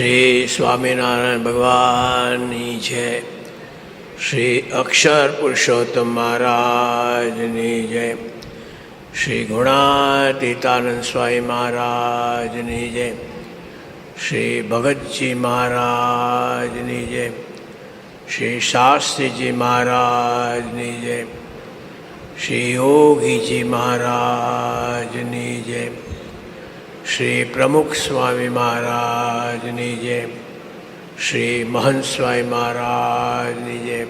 શ્રી સ્વામિનારાયણ ભગવાનની જય. શ્રી અક્ષર પુરુષોત્તમ મહારાજની જય. શ્રી ગુણાતીતાનંદ સ્વામી મહારાજની જય. શ્રી ભગતજી મહારાજની જય. શ્રી શાસ્ત્રીજી મહારાજની જય. શ્રી યોગીજી મહારાજની જય. શ્રી પ્રમુખ સ્વામી મહારાજની જય. શ્રી મહંત સ્વામી મહારાજની જય.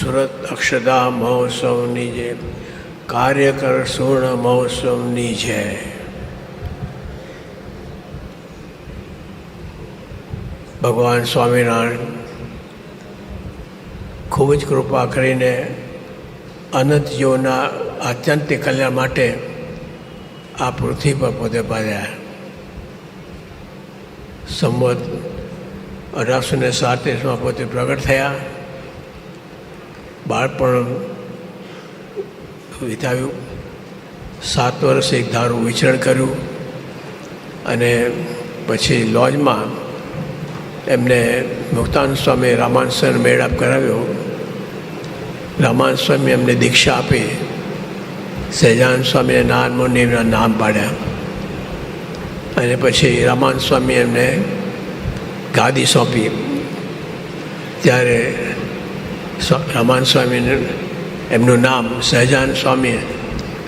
સુરત અક્ષદા મહોત્સવની જય. કાર્યકર સુવર્ણ મહોત્સવની જય. ભગવાન સ્વામિનારાયણ, ખૂબ જ કૃપા કરીને અનંત જીવોના આત્યંતિક કલ્યાણ માટે આ પૃથ્વી પર પોતે પાડ્યા સંવત અઢારસો ને સાડત્રીસમાં પોતે પ્રગટ થયા. બાળપણ વિતાવ્યું. સાત વર્ષ એક ધારું વિચરણ કર્યું અને પછી લોજમાં એમને મુક્તાન સ્વામી રામાનસન મેળાપ કરાવ્યો. રામાન સ્વામી એમને દીક્ષા આપી. સહેજાન સ્વામીએ નાન મુનિના નામ પાડ્યા. અને પછી રામાન સ્વામી એમને ગાદી સોંપી. ત્યારે રામાન સ્વામીને એમનું નામ સહજાન સ્વામી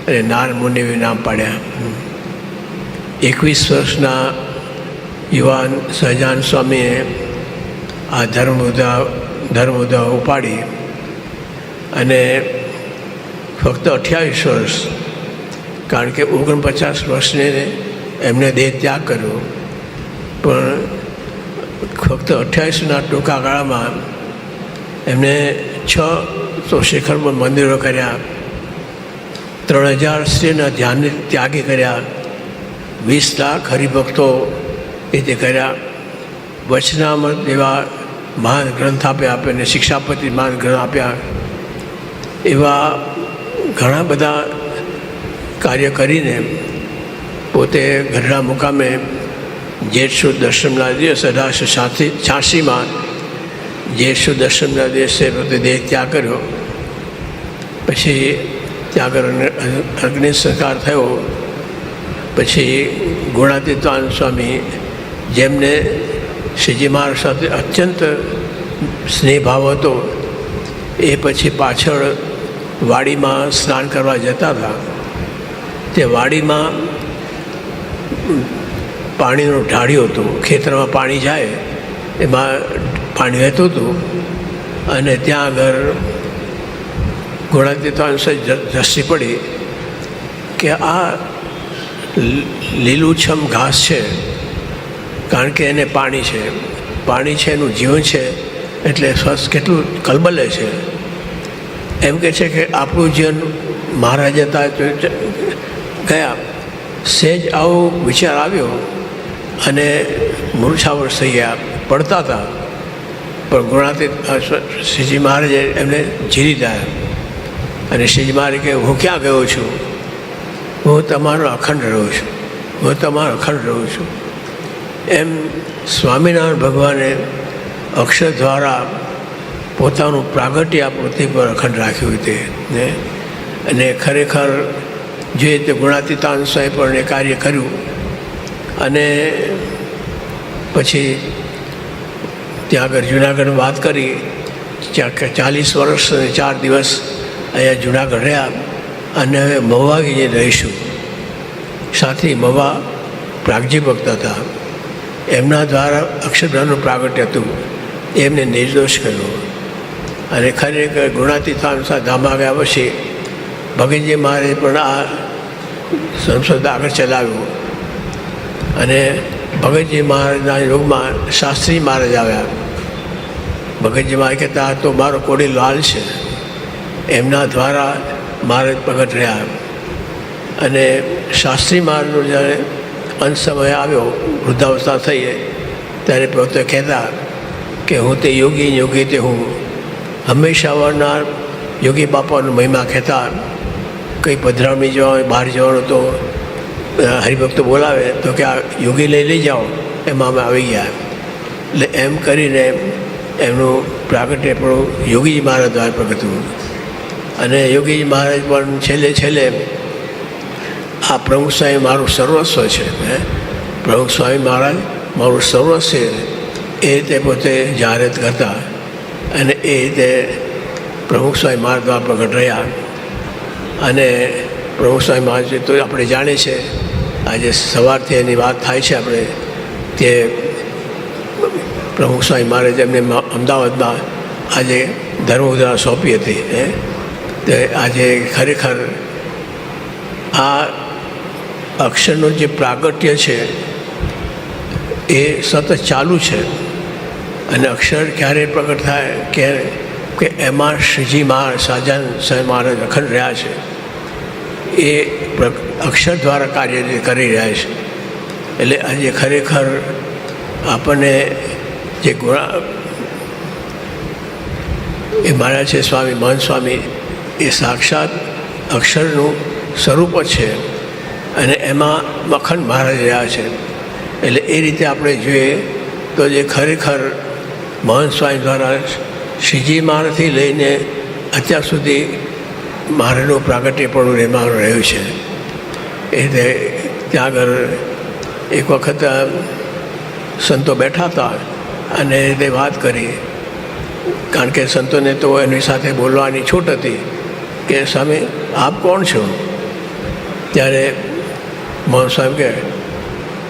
અને નાન મુનિ નામ પાડ્યા. એકવીસ વર્ષના યુવાન સહજાન સ્વામીએ આ ધર્મુદા ધર્મુદા ઉપાડી અને ફક્ત અઠ્યાવીસ વર્ષ. કારણ કે ઓગણપચાસ વર્ષને એમને દેહ ત્યાગ કર્યો. પણ ફક્ત અઠ્યાવીસના ટૂંકા ગાળામાં એમને છ તો શિખરમાં મંદિરો કર્યા. ત્રણ હજાર સ્ત્રીના ધ્યાનને ત્યાગી કર્યા. વીસ લાખ હરિભક્તો એ તે કર્યા. વચનામૃત એવા મહાન ગ્રંથ આપ્યા અને શિક્ષાપતિ મહાન ગ્રંથ આપ્યા એવા ઘણા બધા કાર્ય કરીને પોતે ગઢડા મુકામે જેઠ દર્શનના દિવસ અઢારસો છાસી છ્યાસીમાં જેઠ દર્શનના દિવસે પોતે દેહ ત્યાગ કર્યો. પછી ત્યાં આગળ અગ્નિ સંસ્કાર થયો. પછી ગુણાતીતાન સ્વામી જેમને શ્રીજી મહારાજ સાથે અત્યંત સ્નેહભાવ હતો, એ પછી પાછળ વાડીમાં સ્નાન કરવા જતા હતા. તે વાડીમાં પાણીનું ઢાળ્યું હતું. ખેતરમાં પાણી જાય, એમાં પાણી વહેતું હતું. અને ત્યાં આગળ ગુણાદિત્વાંશ ધસી પડી કે આ લીલુંછમ ઘાસ છે, કારણ કે એને પાણી છે. પાણી છે, એનું જીવન છે, એટલે શ્વાસ કેટલું કલબલે છે. એમ કહે છે કે આપણું જીવન મહારાજ હતા ગયા. સહેજ આવો વિચાર આવ્યો અને મૂર્છાવર થઈ ગયા પડતા હતા. પણ ગુણાતીત શ્રીજી મહારાજે એમને જીરી દયા અને શ્રીજી મહારાજ કે, હું ક્યાં ગયો છું? હું તમારો અખંડ રહું છું. હું તમારો અખંડ રહું છું. એમ સ્વામિનારાયણ ભગવાને અક્ષર દ્વારા પોતાનું પ્રાગટ્ય આ પૃથ્વી પર અખંડ રાખ્યું તે, ને? અને ખરેખર જે તે ગુણાતીતાન સ્વામી પણ એ કાર્ય કર્યું, અને પછી ત્યાં આગળ જુનાગઢ વાત કરી ચાલીસ વર્ષ અને ચાર દિવસ અહીંયા જુનાગઢ રહ્યા, અને હવે મહુવા જે રહીશું. સાથે મહુવા પ્રાગજી ભક્ત હતા. એમના દ્વારા અક્ષરબ્રહ્મનું પ્રાગટ્ય હતું. એમને નિર્દોષ કર્યો. અને ખરેખર ગુણાતીતાન ધામ આવ્યા પછી ભગતજી મહારાજ પણ આ સંસદ આગળ ચલાવ્યું. અને ભગતજી મહારાજના યુગમાં શાસ્ત્રી મહારાજ આવ્યા. ભગતજી મહારાજ કહેતા તો મારો કોડી લાલ છે. એમના દ્વારા મહારાજ પ્રગટ રહ્યા. અને શાસ્ત્રી મહારાજનો જ્યારે અંત સમય આવ્યો, વૃદ્ધાવસ્થા થઈ, ત્યારે પોતે કહેતા કે, હું તે યોગી યોગી તે હું હંમેશા આવનાર યોગી બાપાનો મહિમા કહેતા કંઈ પધરામણી જવા બહાર જવાનું તો હરિભક્તો બોલાવે તો કે આ યોગી લઈ લઈ જાઓ, એમાં અમે આવી ગયા. એટલે એમ કરીને એમનું પ્રાગટ્ય પણ યોગીજી મહારાજ દ્વારા પ્રગટ થયું. અને યોગીજી મહારાજ પણ છેલ્લે છેલ્લે આ પ્રમુખ સ્વામી મારું સર્વસ્વ છે. પ્રમુખ સ્વામી મહારાજ મારું સર્વસ્વ છે. એ રીતે પોતે જાહેરાત કરતા. અને એ રીતે પ્રમુખ સ્વામી મહારાજ દ્વારા પ્રગટ રહ્યા. અને પ્રમુખ સ્વામી મહારાજ તો આપણે જાણીએ છીએ, આજે સવારથી એની વાત થાય છે આપણે તે પ્રમુખ સ્વામી મહારાજ એમને અમદાવાદમાં આજે ધર્મોધરા સોંપી હતી તે આજે ખરેખર આ અક્ષરનું જે પ્રાગટ્ય છે, એ સતત ચાલુ છે. અને અક્ષર ક્યારે પ્રગટ થાય કે કે એમાં શ્રીજી મહારાજ સાજાન સાહેબ મહારાજ અખંડ રહ્યા છે, એ અક્ષર દ્વારા કાર્ય કરી રહ્યા છે. એટલે આજે ખરેખર આપણને જે ગુણા, એ મારા છે સ્વામી, મહંત સ્વામી, એ સાક્ષાત અક્ષરનું સ્વરૂપ જ છે અને એમાં મખંડ મહારાજ રહ્યા છે. એટલે એ રીતે આપણે જોઈએ તો જે ખરેખર મહંત સ્વામી દ્વારા શ્રીજી મહારાજથી લઈને અત્યાર સુધી મહારાજનું પ્રાગટ્ય પણ એમાં રહ્યું છે. એ રીતે ત્યાં આગળ એક વખત સંતો બેઠા હતા અને રીતે વાત કરી. કારણ કે સંતોને તો એની સાથે બોલવાની છૂટ હતી કે સામે આપ કોણ છો? ત્યારે મોહન સાહેબ કે,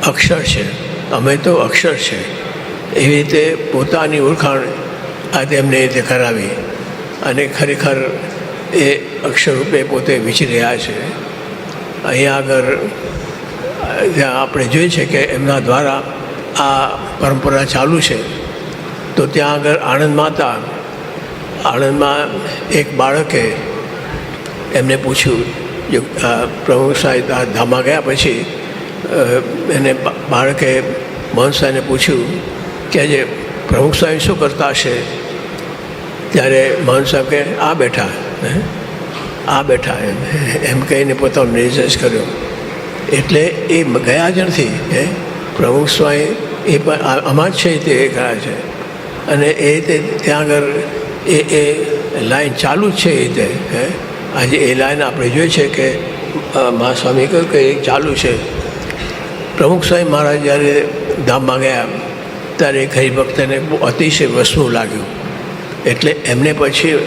અક્ષર છે. અમે તો અક્ષર છે. એવી રીતે પોતાની ઓળખાણ આ તેમને રીતે કરાવી અને ખરેખર એ અક્ષર રૂપે પોતે વિચરી રહ્યા છે. અહીંયા આગળ, જ્યાં આપણે જોઈએ છે કે એમના દ્વારા આ પરંપરા ચાલુ છે, તો ત્યાં આગળ આણંદમાં માતા, આણંદમાં એક બાળકે એમને પૂછ્યું, જો પ્રમુખ સાહેબ આ ધામા ગયા પછી એને બાળકે મોહન સાહેબને પૂછ્યું કે આજે પ્રમુખ સાહેબ શું કરતા હશે? ત્યારે મોહન સાહેબ કે આ બેઠા. હે? આ બેઠા. એમ. એમ કહીને પોતાનો નિર્દેશ કર્યો. એટલે એ ગયા જ નથી, હે? પ્રમુખ સ્વામી એ પણ આમાં જ છે તે એ ગયા છે. અને એ રીતે ત્યાં આગળ એ એ લાઈન ચાલુ જ છે એ રીતે, હે? આજે એ લાઈન આપણે જોઈએ છે કે મા મહાસ્વામી કહ્યું કે એ ચાલુ છે. પ્રમુખ સ્વામી મહારાજ જ્યારે ધામમાં ગયા ત્યારે એક હરિભક્તને બહુ અતિશય વસ્તુ લાગ્યું. એટલે એમને પછી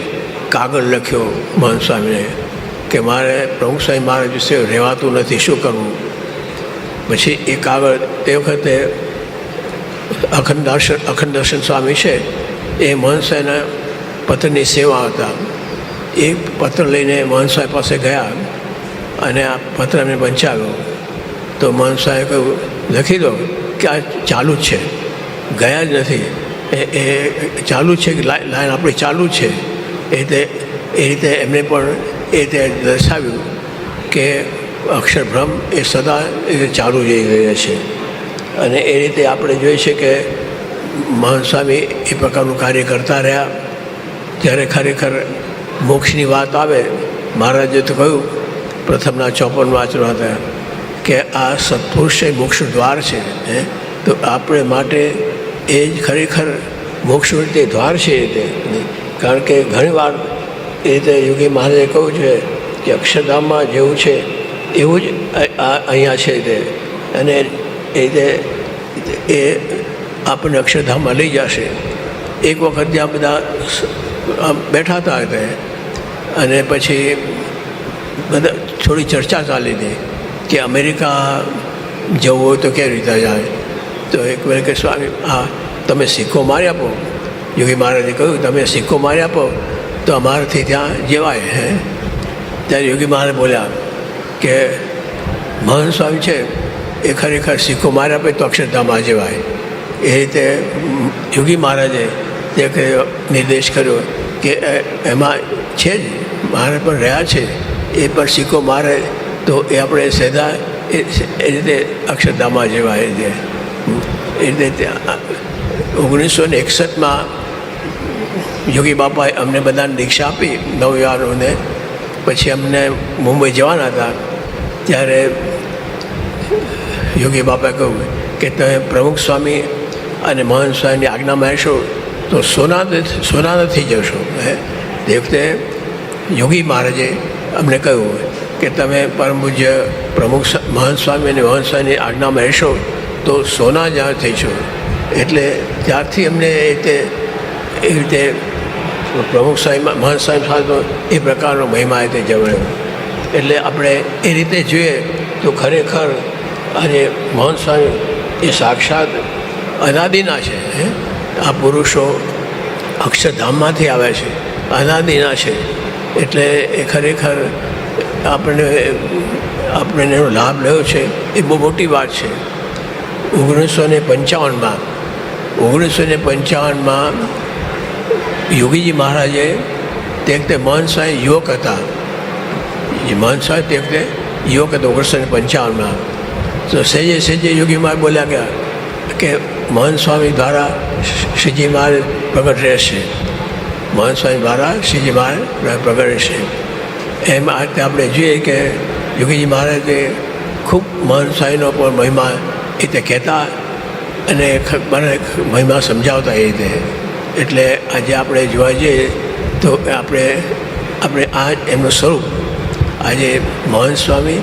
કાગળ લખ્યો મહંત સ્વામીને કે મારે પ્રમુખ સ્વામી મહારાજ વિશે રહેવાતું નથી, શું કરવું? પછી એ કાગળ તે વખતે અખંડ દર્શન અખંડ દર્શન સ્વામી છે, એ મહંત પત્રની સેવા હતા. એ પત્ર લઈને મહંત પાસે ગયા અને આ પત્ર એમને બંચાવ્યો તો મહંત કહ્યું, લખી દો કે આ ચાલુ જ છે. ગયા જ નથી. એ ચાલુ છે કે લાઈ- લાઈન આપણી ચાલુ છે. એ રીતે એ રીતે એમને પણ એ રીતે દર્શાવ્યું કે અક્ષરભ્રમ એ સદા એ ચાલુ જઈ રહ્યા છે. અને એ રીતે આપણે જોઈએ છે કે મહાન સ્વામી એ પ્રકારનું કાર્ય કરતા રહ્યા. ત્યારે ખરેખર મોક્ષની વાત આવે. મહારાજે તો કહ્યું, પ્રથમના ચોપન વાંચવા હતા કે આ સત્પુરુષ એ મોક્ષ દ્વાર છે તો આપણે માટે એ જ ખરેખર મોક્ષ રીતે દ્વાર છે એ રીતે કારણ કે ઘણીવાર એ રીતે યોગી મહારાજે કહ્યું છે કે અક્ષરધામમાં જેવું છે, એવું જ અહીંયા છે તે. અને એ રીતે એ આપણને અક્ષરધામમાં લઈ જશે. એક વખત ત્યાં બધા બેઠા હતા તે. અને પછી બધા થોડી ચર્ચા ચાલી હતી કે અમેરિકા જવું હોય તો કેવી રીતે જાય? તો એક વાર કે સ્વામી, હા, તમે સિક્કો મારી આપો. યોગી મહારાજે કહ્યું, તમે સિક્કો મારી આપો, તો અમારાથી ત્યાં જવાય, હે? ત્યારે યોગી મહારાજ બોલ્યા કે, મહન સ્વામી છે, એ ખરેખર સિક્કો મારી આપે તો અક્ષરધામમાં જવાય. એ રીતે યોગી મહારાજે તે નિર્દેશ કર્યો કે એમાં છે જ મહારાજ પણ રહ્યા છે, એ પણ સિક્કો મારે, તો એ આપણે સીધા એ રીતે અક્ષરધામમાં જવાય એ રીતે એ રીતે ત્યાં ઓગણીસો ને એકસઠમાં યોગી બાપાએ અમને બધાને દીક્ષા આપી નવયુવાનોને. પછી અમને મુંબઈ જવાના હતા. ત્યારે યોગી બાપાએ કહ્યું કે તમે પ્રમુખ સ્વામી અને મહંત સ્વામીની આજ્ઞા રહેશો તો સોના નથી- સોના નથી જશો તે વખતે યોગી મહારાજે અમને કહ્યું કે તમે પરમ પૂજ્ય પ્રમુખ મહંત સ્વામી અને મહંત સ્વામીની આજ્ઞામાં રહેશો તો સોના જ્યાં છું. એટલે ત્યારથી અમને એ રીતે એ રીતે પ્રમુખ સાહેબ મહંત સાહેબ સાથે એ પ્રકારનો મહિમા એ રીતે જવળ્યો એટલે આપણે એ રીતે જોઈએ તો ખરેખર અને મહંત સાહેબ એ સાક્ષાત અનાદિના છે આ પુરુષો અક્ષરધામમાંથી આવે છે, અનાદિના છે. એટલે એ ખરેખર આપણને આપણે એનો લાભ લેવો છે, એ બહુ મોટી વાત છે. ઓગણીસો ને પંચાવનમાં ઓગણીસો ને પંચાવનમાં યોગીજી મહારાજે તે વખતે સ્વામી યુવક હતા. જે મહંત તે વખતે યુવક હતા ઓગણીસો ને પંચાવનમાં. તો સેજે સેજે યોગી મહારાજ બોલ્યા ગયા કે મહન સ્વામી દ્વારા શ્રીજી મહારાજ પ્રગટ રહેશે. મહન સ્વામી દ્વારા શ્રીજી મહારાજ પ્રગટ રહેશે. એમ આ રીતે આપણે જોઈએ કે યોગીજી મહારાજે ખૂબ મહન સ્વામીનો પણ મહિમા રીતે કહેતા અને મને મહિમા સમજાવતા એ રીતે એટલે આજે આપણે જોવા જઈએ તો આપણે આપણે આ એમનું સ્વરૂપ આજે મહંત સ્વામી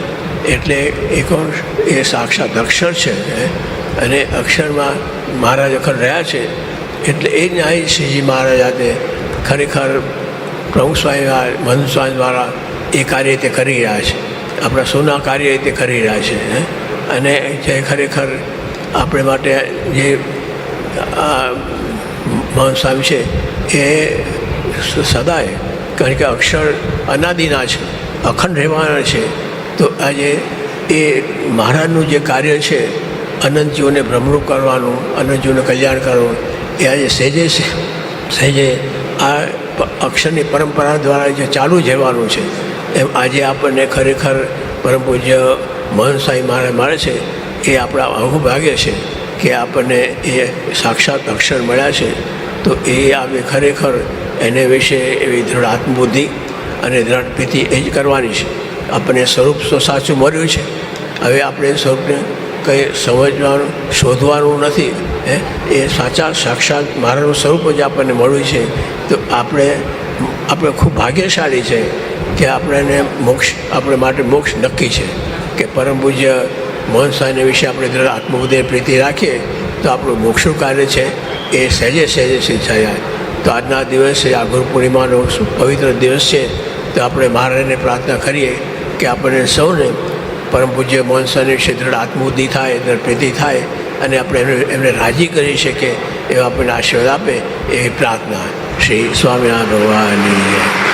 એટલે એ કોણ એ સાક્ષાત અક્ષર છે? અને અક્ષરમાં મહારાજ અખર રહ્યા છે, એટલે એ જ આ શ્રીજી મહારાજ આજે ખરેખર પ્રમુખ સ્વામી મહંત સ્વામી દ્વારા એ કાર્ય તે કરી રહ્યા છે આપણા સોના કાર્ય તે કરી રહ્યા છે, હે? અને જે ખરેખર આપણે માટે જે, આ સ્વામી છે, એ સદાય કારણ કે અક્ષર અનાદિના છે અખંડ રહેવાના છે. તો આજે એ મહારાજનું જે કાર્ય છે અનંત જીવોને ભ્રમરૂપ કરવાનું અનંત જીવોને કલ્યાણ કરવાનું, એ આજે સહેજે સહેજે આ અક્ષરની પરંપરા દ્વારા જે ચાલુ જવાનું છે. એમ આજે આપણને ખરેખર પરમ પૂજ્ય મહંત સાંઈ મારે મળે છે એ આપણા અહોભાગ્ય છે કે આપણને એ સાક્ષાત અક્ષર મળ્યા છે. તો એ આપણે ખરેખર એને વિશે એવી દ્રઢ આત્મબુદ્ધિ અને દ્રઢ પ્રીતિ એ જ કરવાની છે. આપણને સ્વરૂપ તો સાચું મળ્યું છે. હવે આપણે સ્વરૂપને કંઈ સમજવાનું, શોધવાનું નથી, હે? એ સાચા સાક્ષાત મારાનું સ્વરૂપ જ આપણને મળ્યું છે. તો આપણે આપણે ખૂબ ભાગ્યશાળી છે કે આપણને મોક્ષ, આપણે માટે મોક્ષ નક્કી છે. પરમ પૂજ્ય મોહન સ્વામીને વિશે આપણે દ્રઢ આત્મબુદ્ધિ પ્રીતિ રાખીએ, તો આપણું મોક્ષનું કાર્ય છે એ સહેજે સહેજે થયા. તો આજના દિવસે આ ગુરુ પૂર્ણિમાનો પવિત્ર દિવસ છે, તો આપણે મહારાજને પ્રાર્થના કરીએ કે આપણને સૌને પરમ પૂજ્ય મોહન સ્વામી વિશે દ્રઢ આત્મબુદ્ધિ થાય, દ્રઢ પ્રીતિ થાય અને આપણે એમને એમને રાજી કરી શકીએ એવા આપણને આશીર્વાદ આપે એવી પ્રાર્થના. શ્રી સ્વામિનારાયણ ભગવાનની